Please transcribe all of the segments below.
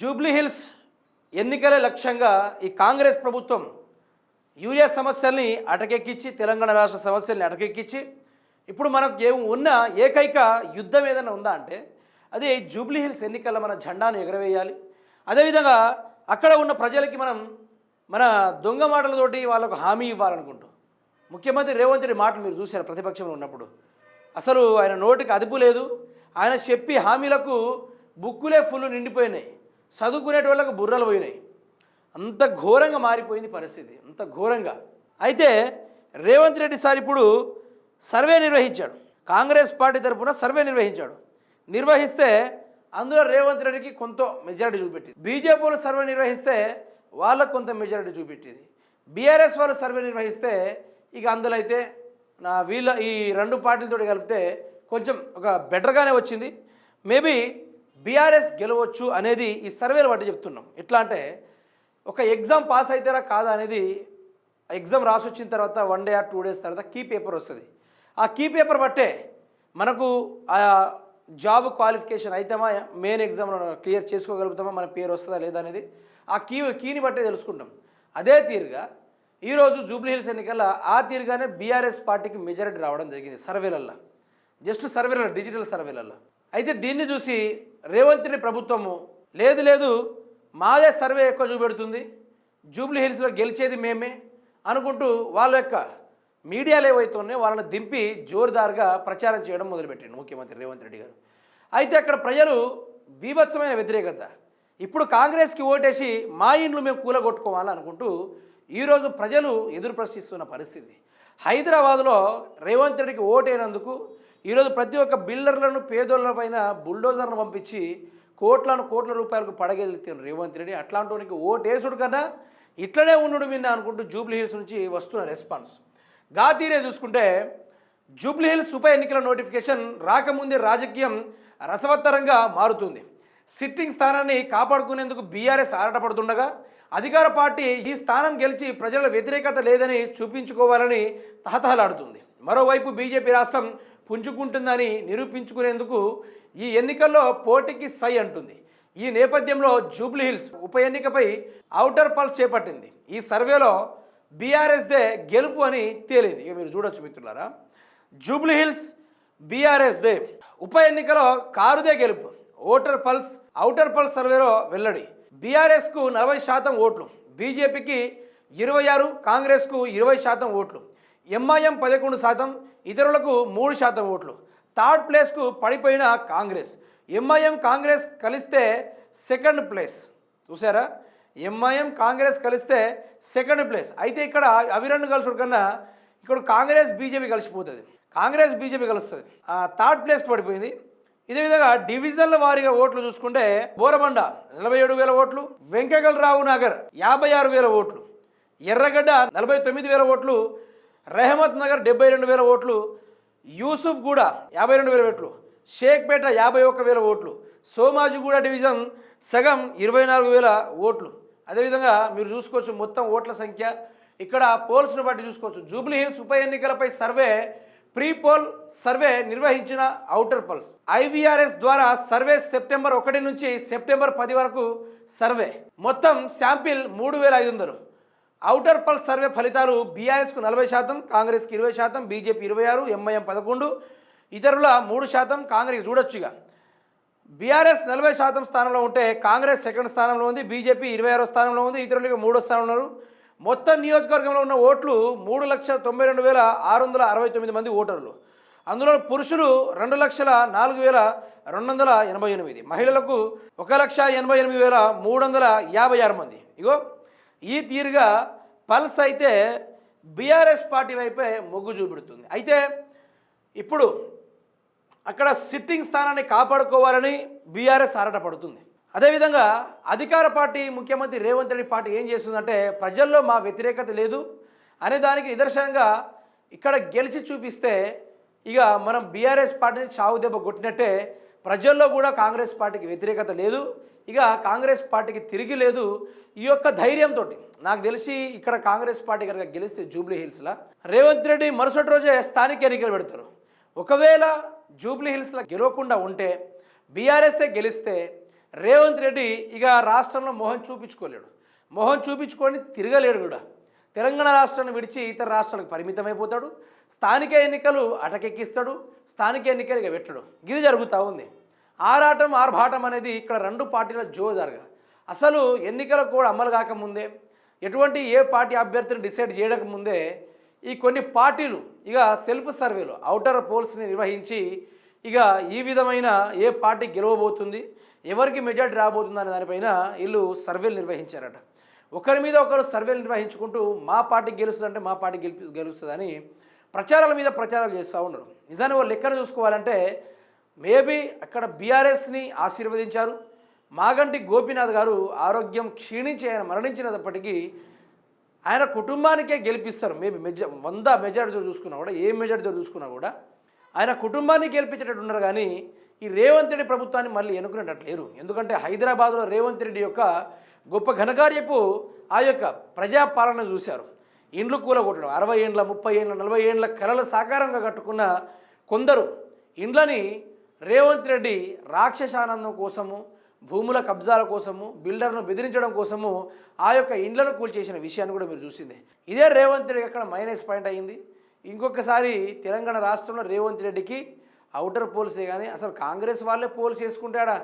Jubilee hills ఎన్నికల లక్ష్యంగా ఈ కాంగ్రెస్ ప్రభుత్వం యూరియా సమస్యల్ని అటకెక్కించి తెలంగాణ రాష్ట్ర సమస్యల్ని అటకెక్కించి ఇప్పుడు మనకు ఏ ఉన్న ఏకైక యుద్ధం ఏదైనా ఉందా అంటే అది జూబ్లీ హిల్స్ ఎన్నికల్లో మన జెండాను ఎగరవేయాలి. అదేవిధంగా అక్కడ ఉన్న ప్రజలకి మనం మన దొంగ మాటలతోటి వాళ్ళకు హామీ ఇవ్వాలనుకుంటూ ముఖ్యమంత్రి రేవంత్ రెడ్డి మాటలు మీరు చూశారు ప్రతిపక్షంలో ఉన్నప్పుడు? అసలు ఆయన నోటికి అదుపు లేదు. ఆయన చెప్పి హామీలకు బుక్కులే ఫుల్ నిండిపోయినాయి. చదువుకునేటి వాళ్ళకు బుర్రలు పోయినాయి. అంత ఘోరంగా మారిపోయింది పరిస్థితి అంత ఘోరంగా. అయితే రేవంత్ రెడ్డి సార్ ఇప్పుడు సర్వే నిర్వహించాడు. కాంగ్రెస్ పార్టీ తరఫున సర్వే నిర్వహించాడు. నిర్వహిస్తే అందులో రేవంత్ రెడ్డికి కొంత మెజారిటీ చూపెట్టింది. బీజేపీ సర్వే నిర్వహిస్తే వాళ్ళకు కొంత మెజారిటీ చూపెట్టింది. బీఆర్ఎస్ వాళ్ళు సర్వే నిర్వహిస్తే ఇక అందులో అయితే నా వీళ్ళ ఈ రెండు పార్టీలతో కలిపితే కొంచెం ఒక బెటర్గానే వచ్చింది. మేబీ బీఆర్ఎస్ గెలవచ్చు అనేది ఈ సర్వేలు బట్టి చెప్తున్నాం. ఎట్లా అంటే ఒక ఎగ్జామ్ పాస్ అవుతారా కాదా అనేది ఎగ్జామ్ రాసి వచ్చిన తర్వాత one day or two days తర్వాత కీ పేపర్ వస్తుంది. ఆ కీ పేపర్ బట్టే మనకు ఆ జాబ్ క్వాలిఫికేషన్ అయితేమా మెయిన్ ఎగ్జామ్లో క్లియర్ చేసుకోగలుగుతామా మన పేరు వస్తుందా లేదా అనేది ఆ కీ కీని బట్టే తెలుసుకుంటాం. అదే తీరుగా ఈరోజు జూబ్లీహిల్స్ ఎన్నికల్లో ఆ తీరుగానే బీఆర్ఎస్ పార్టీకి మెజారిటీ రావడం జరిగింది సర్వేలల్లో. Just సర్వేలలో digital సర్వేలల్లో. అయితే దీన్ని చూసి రేవంత్ని ప్రభుత్వము లేదు లేదు మాదే సర్వే ఎక్కువ చూపెడుతుంది జూబ్లీ హిల్స్లో గెలిచేది మేమే అనుకుంటూ వాళ్ళ యొక్క మీడియాలు ఏవైతే ఉన్నాయో వాళ్ళని దింపి జోరుదారుగా ప్రచారం చేయడం మొదలుపెట్టిండు ముఖ్యమంత్రి రేవంత్ రెడ్డి గారు. అయితే అక్కడ ప్రజలు బీభత్సమైన వ్యతిరేకత. ఇప్పుడు కాంగ్రెస్కి ఓటేసి మా ఇండ్లు మేము కూలగొట్టుకోవాలి అనుకుంటూ ఈరోజు ప్రజలు ఎదురు ప్రశ్నిస్తున్న పరిస్థితి. హైదరాబాద్లో రేవంత్ రెడ్డికి ఓటైనందుకు ఈరోజు ప్రతి ఒక్క బిల్డర్లను పేదోళ్ళ పైన బుల్డోజర్ను పంపించి కోట్లను కోట్ల రూపాయలకు పడగెలుతాను రేవంత్ రెడ్డి. అట్లాంటి ఓటేసుడు కన్నా ఇట్లనే ఉండు మీరు అనుకుంటూ జూబ్లీ హిల్స్ నుంచి వస్తున్న రెస్పాన్స్. గాతీరే చూసుకుంటే జూబ్లీ హిల్స్ ఉప ఎన్నికల నోటిఫికేషన్ రాకముందే రాజకీయం రసవత్తరంగా మారుతుంది. సిట్టింగ్ స్థానాన్ని కాపాడుకునేందుకు బీఆర్ఎస్ ఆరాటపడుతుండగా అధికార పార్టీ ఈ స్థానం గెలిచి ప్రజల వ్యతిరేకత లేదని చూపించుకోవాలని తహతహలాడుతుంది. మరోవైపు బీజేపీ రాష్ట్రం పుంజుకుంటుందని నిరూపించుకునేందుకు ఈ ఎన్నికల్లో పోటీకి సై అంటుంది. ఈ నేపథ్యంలో జూబ్లీహిల్స్ ఉప ఎన్నికపై ఔటర్ పల్స్ చేపట్టింది. ఈ సర్వేలో బీఆర్ఎస్దే గెలుపు అని తేలింది. ఇక మీరు చూడొచ్చు మిత్రులారా. జూబ్లీహిల్స్ బీఆర్ఎస్దే ఉప ఎన్నికలో కారుదే గెలుపు. ఓటర్ పల్స్ ఔటర్ పల్స్ సర్వేలో వెల్లడి. బీఆర్ఎస్కు నలభై శాతం ఓట్లు బీజేపీకి ఇరవై ఆరు కాంగ్రెస్కు ఇరవై శాతం ఓట్లు. ఎంఐఎం పదకొండు శాతం ఇతరులకు మూడు శాతం ఓట్లు. థర్డ్ ప్లేస్కు పడిపోయిన కాంగ్రెస్. ఎంఐఎం కాంగ్రెస్ కలిస్తే సెకండ్ ప్లేస్. చూసారా ఎంఐఎం కాంగ్రెస్ కలిస్తే సెకండ్ ప్లేస్. అయితే ఇక్కడ అవి రెండు కలుసుడు కన్నా ఇక్కడ కాంగ్రెస్ బీజేపీ కలిసిపోతుంది. కాంగ్రెస్ బీజేపీ కలుస్తుంది. ఆ థర్డ్ ప్లేస్ పడిపోయింది. ఇదే విధంగా డివిజన్ల వారీగా ఓట్లు చూసుకుంటే బోరబండ నలభై ఏడు వేల ఓట్లు వెంకగలరావు నగర్ యాభై ఆరు వేల ఓట్లు ఎర్రగడ్డ నలభై తొమ్మిది వేల ఓట్లు రెహమత్ నగర్ డెబ్బై రెండు వేల ఓట్లు యూసుఫ్ గూడ యాభై రెండు వేల ఓట్లు షేక్పేట యాభై ఒక్క వేల ఓట్లు సోమాజిగూడ డివిజన్ సగం ఇరవై నాలుగు వేల ఓట్లు. అదేవిధంగా మీరు చూసుకోవచ్చు మొత్తం ఓట్ల సంఖ్య. ఇక్కడ పోల్స్ను బట్టి చూసుకోవచ్చు. జూబ్లీహిల్స్ ఉప ఎన్నికలపై సర్వే ప్రీ పోల్ సర్వే నిర్వహించిన ఔటర్ పల్స్. ఐవీఆర్ఎస్ ద్వారా సర్వే సెప్టెంబర్ ఒకటి నుంచి సెప్టెంబర్ పది వరకు సర్వే. మొత్తం శాంపిల్ మూడు వేల ఐదు వందలు. ఔటర్ పల్స్ సర్వే ఫలితాలు బీఆర్ఎస్కు నలభై శాతం కాంగ్రెస్కి ఇరవై శాతం బీజేపీ ఇరవై ఆరు ఎంఐఎం పదకొండు ఇతరుల మూడు శాతం కాంగ్రెస్ చూడొచ్చుగా బీఆర్ఎస్ నలభై శాతం స్థానంలో ఉంటే కాంగ్రెస్ సెకండ్ స్థానంలో ఉంది బీజేపీ ఇరవై ఆరో స్థానంలో ఉంది ఇతరులకి మూడో స్థానంలో ఉన్నారు. మొత్తం నియోజకవర్గంలో ఉన్న ఓట్లు మూడు లక్షల తొంభై రెండు వేల ఆరు వందల అరవై తొమ్మిది మంది ఓటర్లు. అందులో పురుషులు రెండు లక్షల నాలుగు వేల రెండు వందల ఎనభై ఎనిమిది మహిళలకు ఒక లక్ష ఎనభై ఎనిమిది వేల మూడు వందల యాభై ఆరు మంది. ఇగో ఈ తీరుగా పల్స్ అయితే బీఆర్ఎస్ పార్టీ వైపే మొగ్గు చూపెడుతుంది. అయితే ఇప్పుడు అక్కడ సిట్టింగ్ స్థానాన్ని కాపాడుకోవాలని బీఆర్ఎస్ ఆరాటపడుతుంది అదేవిధంగా అధికార పార్టీ ముఖ్యమంత్రి రేవంత్ రెడ్డి పార్టీ ఏం చేస్తుందంటే ప్రజల్లో మా వ్యతిరేకత లేదు అనే దానికి నిదర్శనంగా ఇక్కడ గెలిచి చూపిస్తే ఇక మనం బీఆర్ఎస్ పార్టీని చావు దెబ్బ కొట్టినట్టే ప్రజల్లో కూడా కాంగ్రెస్ పార్టీకి వ్యతిరేకత లేదు. ఇక కాంగ్రెస్ పార్టీకి తిరిగి లేదు. ఈ యొక్క ధైర్యంతో నాకు తెలిసి ఇక్కడ కాంగ్రెస్ పార్టీ కనుక గెలిస్తే జూబ్లీ హిల్స్లో రేవంత్ రెడ్డి మరుసటి రోజే స్థానిక ఎన్నికలు పెడతారు. ఒకవేళ జూబ్లీ హిల్స్లో గెలవకుండా ఉంటే బీఆర్ఎస్ఏ గెలిస్తే రేవంత్ రెడ్డి ఇక రాష్ట్రంలో మొహం చూపించుకోలేడు. మొహం చూపించుకొని తిరగలేడు కూడా. తెలంగాణ రాష్ట్రాన్ని విడిచి ఇతర రాష్ట్రాలకు పరిమితమైపోతాడు. స్థానిక ఎన్నికలు అటకెక్కిస్తాడు. స్థానిక ఎన్నికలు ఇక పెట్టడు. ఇది జరుగుతూ ఉంది. ఆరాటం ఆర్భాటం అనేది ఇక్కడ రెండు పార్టీల జో అసలు ఎన్నికలు కూడా అమలు కాకముందే ఎటువంటి ఏ పార్టీ అభ్యర్థిని డిసైడ్ చేయక ముందే ఈ కొన్ని పార్టీలు ఇక సెల్ఫ్ సర్వేలు అవుటర్ పోల్స్ని నిర్వహించి ఇక ఈ విధమైన ఏ పార్టీ గెలవబోతుంది ఎవరికి మెజార్టీ రాబోతుంది అనే దానిపైన వీళ్ళు సర్వేలు నిర్వహించారట. ఒకరి మీద ఒకరు సర్వేలు నిర్వహించుకుంటూ మా పార్టీ గెలుస్తుందంటే మా పార్టీ గెలిపి గెలుస్తుందని ప్రచారాల మీద ప్రచారాలు చేస్తూ ఉన్నారు. నిజాన్ని వాళ్ళు లెక్కన చూసుకోవాలంటే మేబీ అక్కడ బీఆర్ఎస్ని ఆశీర్వదించారు. మాగంటి గోపీనాథ్ గారు ఆరోగ్యం క్షీణించి ఆయన మరణించినప్పటికీ ఆయన కుటుంబానికే గెలిపిస్తారు. మేబీ మెజ వంద మెజారిటీ చూసుకున్నా కూడా ఏ మెజారిటీ చూసుకున్నా కూడా ఆయన కుటుంబాన్ని గెలిపించేటట్టు ఉన్నారు కానీ ఈ రేవంత్ రెడ్డి ప్రభుత్వాన్ని మళ్ళీ ఎన్నుకునేటట్లు ఎందుకంటే హైదరాబాద్లో రేవంత్ రెడ్డి యొక్క గొప్ప ఘనకార్యపు ఆ యొక్క ప్రజాపాలన చూశారు. ఇండ్లు కూలగొట్టడం అరవై ఏండ్ల ముప్పై ఏండ్ల నలభై ఏండ్ల కళల సాకారంగా కట్టుకున్న కొందరు ఇండ్లని రేవంత్ రెడ్డి రాక్షసానందం కోసము భూముల కబ్జాల కోసము బిల్డర్ను బెదిరించడం కోసము ఆ యొక్క ఇండ్లను కూల్చేసిన విషయాన్ని కూడా మీరు చూసిందే. ఇదే రేవంత్ రెడ్డి అక్కడ మైనస్ పాయింట్ అయింది. ఇంకొకసారి తెలంగాణ రాష్ట్రంలో రేవంత్ రెడ్డికి అవుటర్ పోల్సే కానీ అసలు కాంగ్రెస్ వాళ్ళే పోల్స్ వేసుకుంటాడా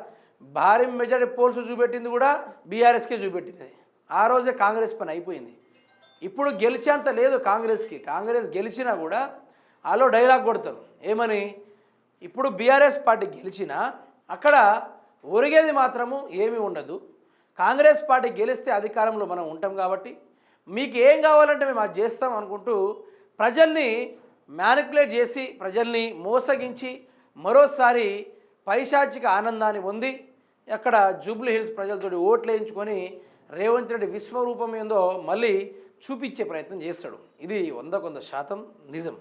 భారీ మెజారిటీ పోల్స్ చూపెట్టింది కూడా బీఆర్ఎస్కే చూపెట్టింది. ఆ రోజే కాంగ్రెస్ పని అయిపోయింది. ఇప్పుడు గెలిచేంత లేదు కాంగ్రెస్కి. కాంగ్రెస్ గెలిచినా కూడా వాళ్ళు డైలాగ్ కొడతారు. ఏమని? ఇప్పుడు బీఆర్ఎస్ పార్టీ గెలిచినా అక్కడ ఒరిగేది మాత్రము ఏమీ ఉండదు. కాంగ్రెస్ పార్టీ గెలిస్తే అధికారంలో మనం ఉంటాం కాబట్టి మీకు ఏం కావాలంటే మేము అది చేస్తాం అనుకుంటూ ప్రజల్ని మ్యానిపులేట్ చేసి ప్రజల్ని మోసగించి మరోసారి పైశాచిక ఆనందాన్ని పొంది అక్కడ జూబ్లీ హిల్స్ ప్రజలతో ఓట్లు వేయించుకొని రేవంత్ రెడ్డి విశ్వరూపం ఏందో మళ్ళీ చూపించే ప్రయత్నం చేస్తాడు. ఇది వంద కొంత శాతం నిజం.